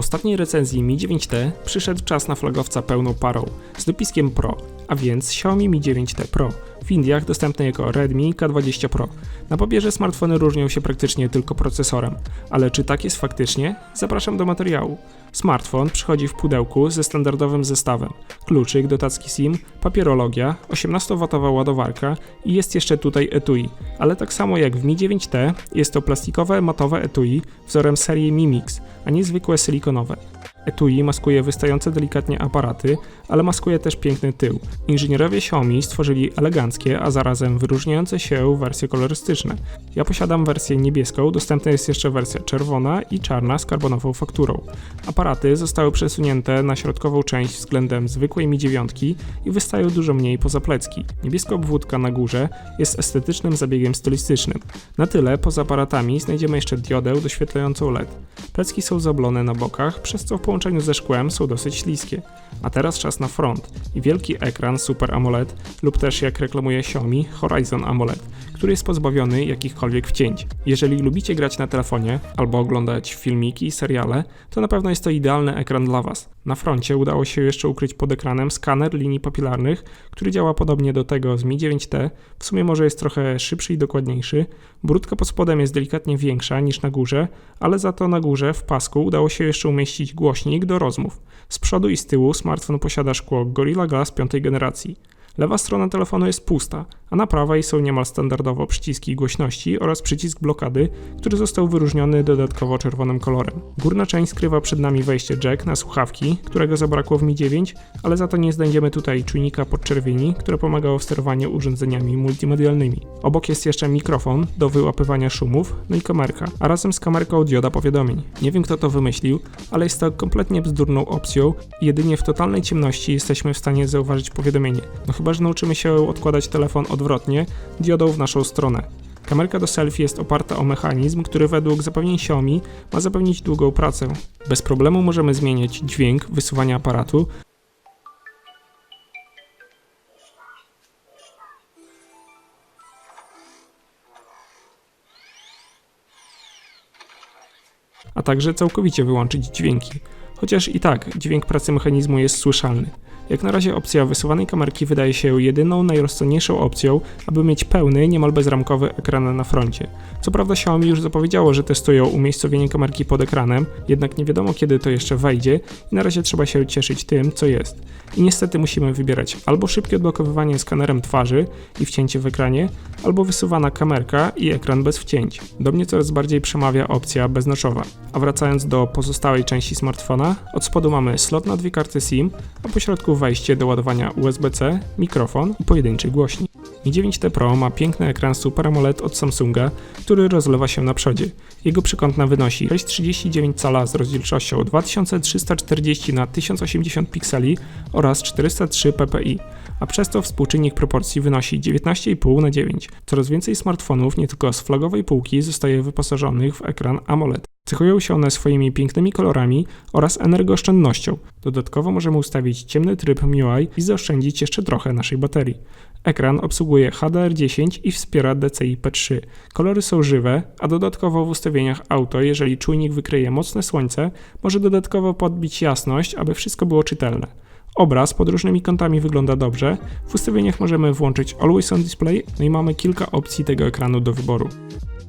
Po ostatniej recenzji Mi 9T przyszedł czas na flagowca pełną parą z dopiskiem Pro, a więc Xiaomi Mi 9T Pro, w Indiach dostępny jako Redmi K20 Pro. Na papierze smartfony różnią się praktycznie tylko procesorem, ale czy tak jest faktycznie? Zapraszam do materiału. Smartfon przychodzi w pudełku ze standardowym zestawem. Kluczyk do tacki SIM, papierologia, 18W ładowarka i jest jeszcze tutaj etui. Ale tak samo jak w Mi 9T, jest to plastikowe, matowe etui wzorem serii Mi Mix, a nie zwykłe silikonowe. Etui maskuje wystające delikatnie aparaty, ale maskuje też piękny tył. Inżynierowie Xiaomi stworzyli eleganckie, a zarazem wyróżniające się wersje kolorystyczne. Ja posiadam wersję niebieską, dostępna jest jeszcze wersja czerwona i czarna z karbonową fakturą. Aparaty zostały przesunięte na środkową część względem zwykłej Mi 9 i wystają dużo mniej poza plecki. Niebieska obwódka na górze jest estetycznym zabiegiem stylistycznym. Na tyle poza aparatami znajdziemy jeszcze diodę doświetlającą LED. Plecki są zablone na bokach, przez co w połączeniu ze szkłem są dosyć śliskie. A teraz czas na front i wielki ekran Super AMOLED lub też jak reklamuje Xiaomi Horizon AMOLED, który jest pozbawiony jakichkolwiek wcięć. Jeżeli lubicie grać na telefonie albo oglądać filmiki i seriale, to na pewno jest to idealny ekran dla Was. Na froncie udało się jeszcze ukryć pod ekranem skaner linii papilarnych, który działa podobnie do tego z Mi 9T, w sumie może jest trochę szybszy i dokładniejszy. Brudka pod spodem jest delikatnie większa niż na górze, ale za to na górze w pasku udało się jeszcze umieścić głośnik do rozmów. Z przodu i z tyłu smartfon posiada szkło Gorilla Glass piątej generacji. Lewa strona telefonu jest pusta, a na prawej są niemal standardowo przyciski głośności oraz przycisk blokady, który został wyróżniony dodatkowo czerwonym kolorem. Górna część skrywa przed nami wejście jack na słuchawki, którego zabrakło w Mi 9, ale za to nie znajdziemy tutaj czujnika podczerwieni, które pomagało w sterowaniu urządzeniami multimedialnymi. Obok jest jeszcze mikrofon do wyłapywania szumów, no i kamerka, a razem z kamerką dioda powiadomień. Nie wiem kto to wymyślił, ale jest to kompletnie bzdurną opcją i jedynie w totalnej ciemności jesteśmy w stanie zauważyć powiadomienie. No chyba, że nauczymy się odkładać telefon odwrotnie, diodą w naszą stronę. Kamerka do selfie jest oparta o mechanizm, który według zapewnień Xiaomi ma zapewnić długą pracę. Bez problemu możemy zmieniać dźwięk wysuwania aparatu, a także całkowicie wyłączyć dźwięki. Chociaż i tak dźwięk pracy mechanizmu jest słyszalny. Jak na razie opcja wysuwanej kamerki wydaje się jedyną, najrozsądniejszą opcją, aby mieć pełny, niemal bezramkowy ekran na froncie. Co prawda Xiaomi już zapowiedziało, że testują umiejscowienie kamerki pod ekranem, jednak nie wiadomo kiedy to jeszcze wejdzie i na razie trzeba się cieszyć tym, co jest. I niestety musimy wybierać albo szybkie odblokowywanie skanerem twarzy i wcięcie w ekranie, albo wysuwana kamerka i ekran bez wcięć. Do mnie coraz bardziej przemawia opcja beznoczowa. A wracając do pozostałej części smartfona, od spodu mamy slot na dwie karty SIM, a po środku wejście do ładowania USB-C, mikrofon i pojedynczy głośnik. Mi 9T Pro ma piękny ekran Super AMOLED od Samsunga, który rozlewa się na przodzie. Jego przekątna wynosi 6,39 cala z rozdzielczością 2340 na 1080 pikseli oraz 403 ppi, a przez to współczynnik proporcji wynosi 19,5 na 9. Coraz więcej smartfonów, nie tylko z flagowej półki, zostaje wyposażonych w ekran AMOLED. Cechują się one swoimi pięknymi kolorami oraz energooszczędnością. Dodatkowo możemy ustawić ciemny tryb MIUI i zaoszczędzić jeszcze trochę naszej baterii. Ekran obsługuje HDR10 i wspiera DCI-P3. Kolory są żywe, a dodatkowo w ustawieniach auto, jeżeli czujnik wykryje mocne słońce, może dodatkowo podbić jasność, aby wszystko było czytelne. Obraz pod różnymi kątami wygląda dobrze. W ustawieniach możemy włączyć Always On Display, no i mamy kilka opcji tego ekranu do wyboru.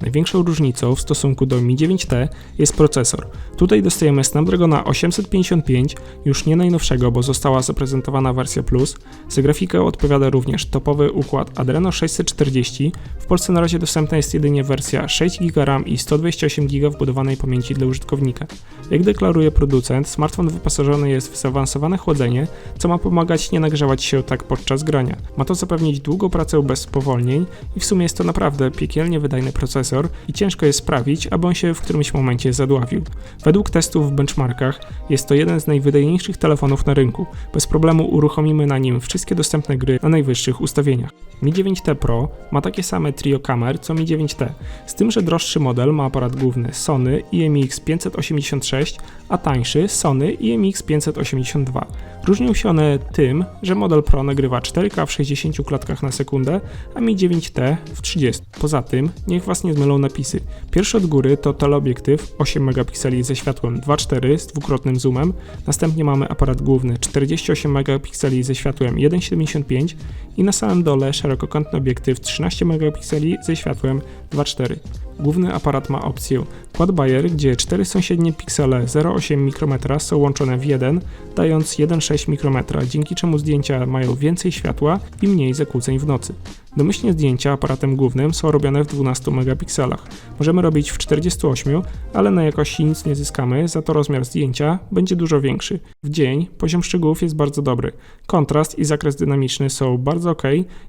Największą różnicą w stosunku do Mi 9T jest procesor. Tutaj dostajemy Snapdragona 855, już nie najnowszego, bo została zaprezentowana wersja Plus. Za grafikę odpowiada również topowy układ Adreno 640. W Polsce na razie dostępna jest jedynie wersja 6 GB RAM i 128 GB wbudowanej pamięci dla użytkownika. Jak deklaruje producent, smartfon wyposażony jest w zaawansowane chłodzenie, co ma pomagać nie nagrzewać się tak podczas grania. Ma to zapewnić długą pracę bez spowolnień i w sumie jest to naprawdę piekielnie wydajny procesor i ciężko jest sprawić, aby on się w którymś momencie zadławił. Według testów w benchmarkach jest to jeden z najwydajniejszych telefonów na rynku. Bez problemu uruchomimy na nim wszystkie dostępne gry na najwyższych ustawieniach. Mi 9T Pro ma takie same trio kamer co Mi 9T, z tym, że droższy model ma aparat główny Sony IMX 586, a tańszy Sony IMX 582. Różnią się one tym, że model Pro nagrywa 4K w 60 klatkach na sekundę, a Mi 9T w 30. Poza tym, niech Was nie zmylą napisy. Pierwszy od góry to teleobiektyw 8 megapikseli ze światłem 2.4 z dwukrotnym zoomem, następnie mamy aparat główny 48 megapikseli ze światłem 1.75 i na samym dole szerokokątny obiektyw 13 megapikseli ze światłem 2.4. Główny aparat ma opcję Quad Bayer, gdzie cztery sąsiednie piksele 0,8 mikrometra są łączone w jeden, dając 1,6 mikrometra, dzięki czemu zdjęcia mają więcej światła i mniej zakłóceń w nocy. Domyślnie zdjęcia aparatem głównym są robione w 12 megapikselach. Możemy robić w 48, ale na jakości nic nie zyskamy, za to rozmiar zdjęcia będzie dużo większy. W dzień poziom szczegółów jest bardzo dobry. Kontrast i zakres dynamiczny są bardzo ok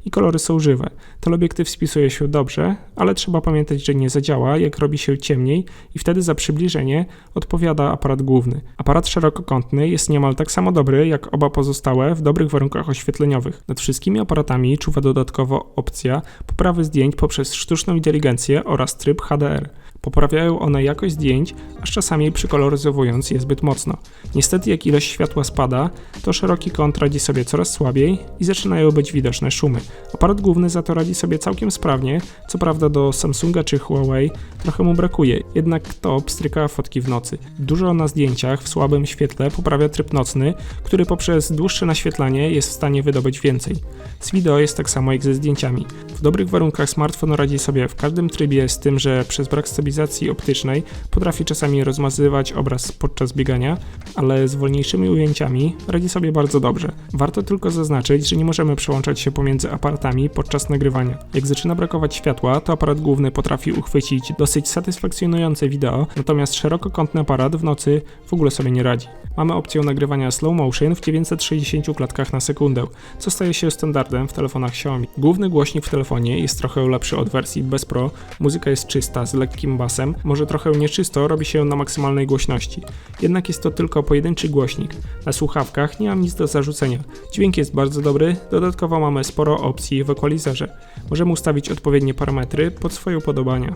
i kolory są żywe. Teleobiektyw spisuje się dobrze, ale trzeba pamiętać, że nie zadziała, jak robi się ciemniej i wtedy za przybliżenie odpowiada aparat główny. Aparat szerokokątny jest niemal tak samo dobry jak oba pozostałe w dobrych warunkach oświetleniowych. Nad wszystkimi aparatami czuwa dodatkowo opcja poprawy zdjęć poprzez sztuczną inteligencję oraz tryb HDR. Poprawiają one jakość zdjęć, aż czasami przykoloryzowując je zbyt mocno. Niestety jak ilość światła spada, to szeroki kąt radzi sobie coraz słabiej i zaczynają być widoczne szumy. Aparat główny za to radzi sobie całkiem sprawnie, co prawda do Samsunga czy Huawei trochę mu brakuje, jednak to pstryka fotki w nocy. Dużo na zdjęciach w słabym świetle poprawia tryb nocny, który poprzez dłuższe naświetlanie jest w stanie wydobyć więcej. Z wideo jest tak samo jak ze zdjęciami. W dobrych warunkach smartfon radzi sobie w każdym trybie z tym, że przez brak stabilizacji optycznej potrafi czasami rozmazywać obraz podczas biegania, ale z wolniejszymi ujęciami radzi sobie bardzo dobrze. Warto tylko zaznaczyć, że nie możemy przełączać się pomiędzy aparatami podczas nagrywania. Jak zaczyna brakować światła, to aparat główny potrafi uchwycić dosyć satysfakcjonujące wideo, natomiast szerokokątny aparat w nocy w ogóle sobie nie radzi. Mamy opcję nagrywania slow motion w 960 klatkach na sekundę, co staje się standardem w telefonach Xiaomi. Główny głośnik w telefonie jest trochę lepszy od wersji bez Pro, muzyka jest czysta, z lekkim basem, może trochę nieczysto robi się na maksymalnej głośności. Jednak jest to tylko pojedynczy głośnik. Na słuchawkach nie mam nic do zarzucenia. Dźwięk jest bardzo dobry, dodatkowo mamy sporo opcji w equalizerze. Możemy ustawić odpowiednie parametry pod swoje upodobania.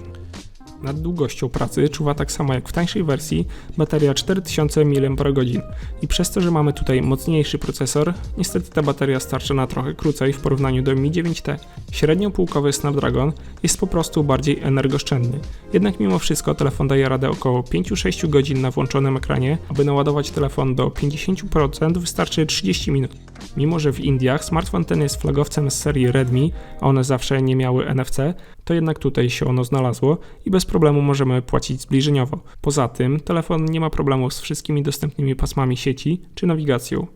Nad długością pracy czuwa tak samo jak w tańszej wersji bateria 4000 mAh i przez to, że mamy tutaj mocniejszy procesor, niestety ta bateria starcza na trochę krócej w porównaniu do Mi 9T. Średnio półkowy Snapdragon jest po prostu bardziej energooszczędny. Jednak mimo wszystko telefon daje radę około 5-6 godzin na włączonym ekranie. Aby naładować telefon do 50% wystarczy 30 minut. Mimo, że w Indiach smartfon ten jest flagowcem z serii Redmi, a one zawsze nie miały NFC, to jednak tutaj się ono znalazło i bez problemu możemy płacić zbliżeniowo. Poza tym, telefon nie ma problemu z wszystkimi dostępnymi pasmami sieci czy nawigacją.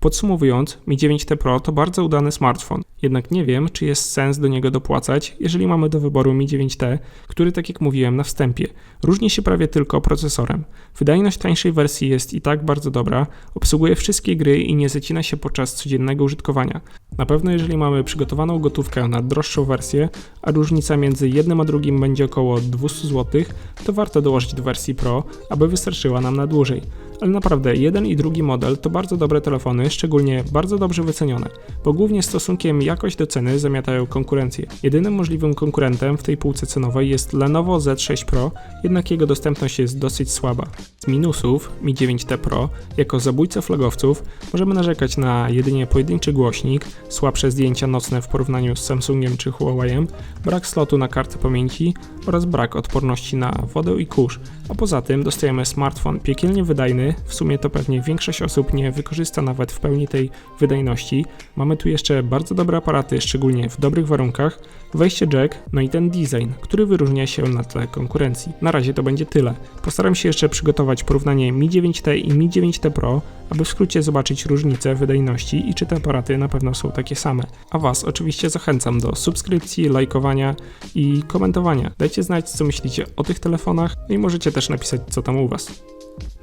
Podsumowując, Mi 9T Pro to bardzo udany smartfon, jednak nie wiem, czy jest sens do niego dopłacać, jeżeli mamy do wyboru Mi 9T, który, tak jak mówiłem na wstępie, różni się prawie tylko procesorem. Wydajność tańszej wersji jest i tak bardzo dobra, obsługuje wszystkie gry i nie zacina się podczas codziennego użytkowania. Na pewno, jeżeli mamy przygotowaną gotówkę na droższą wersję, a różnica między jednym a drugim będzie około 200 zł, to warto dołożyć do wersji Pro, aby wystarczyła nam na dłużej ale naprawdę jeden i drugi model to bardzo dobre telefony, szczególnie bardzo dobrze wycenione, bo głównie stosunkiem jakość do ceny zamiatają konkurencję. Jedynym możliwym konkurentem w tej półce cenowej jest Lenovo Z6 Pro, jednak jego dostępność jest dosyć słaba. Z minusów Mi 9T Pro, jako zabójca flagowców, możemy narzekać na jedynie pojedynczy głośnik, słabsze zdjęcia nocne w porównaniu z Samsungiem czy Huawei'em, brak slotu na kartę pamięci oraz brak odporności na wodę i kurz, a poza tym dostajemy smartfon piekielnie wydajny, w sumie to pewnie większość osób nie wykorzysta nawet w pełni tej wydajności. Mamy tu jeszcze bardzo dobre aparaty, szczególnie w dobrych warunkach, wejście jack, no i ten design, który wyróżnia się na tle konkurencji. Na razie to będzie tyle. Postaram się jeszcze przygotować porównanie Mi 9T i Mi 9T Pro, aby w skrócie zobaczyć różnice wydajności i czy te aparaty na pewno są takie same. A Was oczywiście zachęcam do subskrypcji, lajkowania i komentowania. Dajcie znać, co myślicie o tych telefonach, no i możecie też napisać, co tam u Was.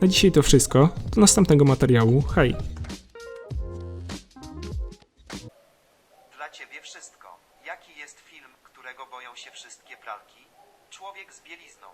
Na dzisiaj to wszystko. Do następnego materiału. Hej! Dla ciebie wszystko. Jaki jest film, którego boją się wszystkie pralki? Człowiek z bielizną.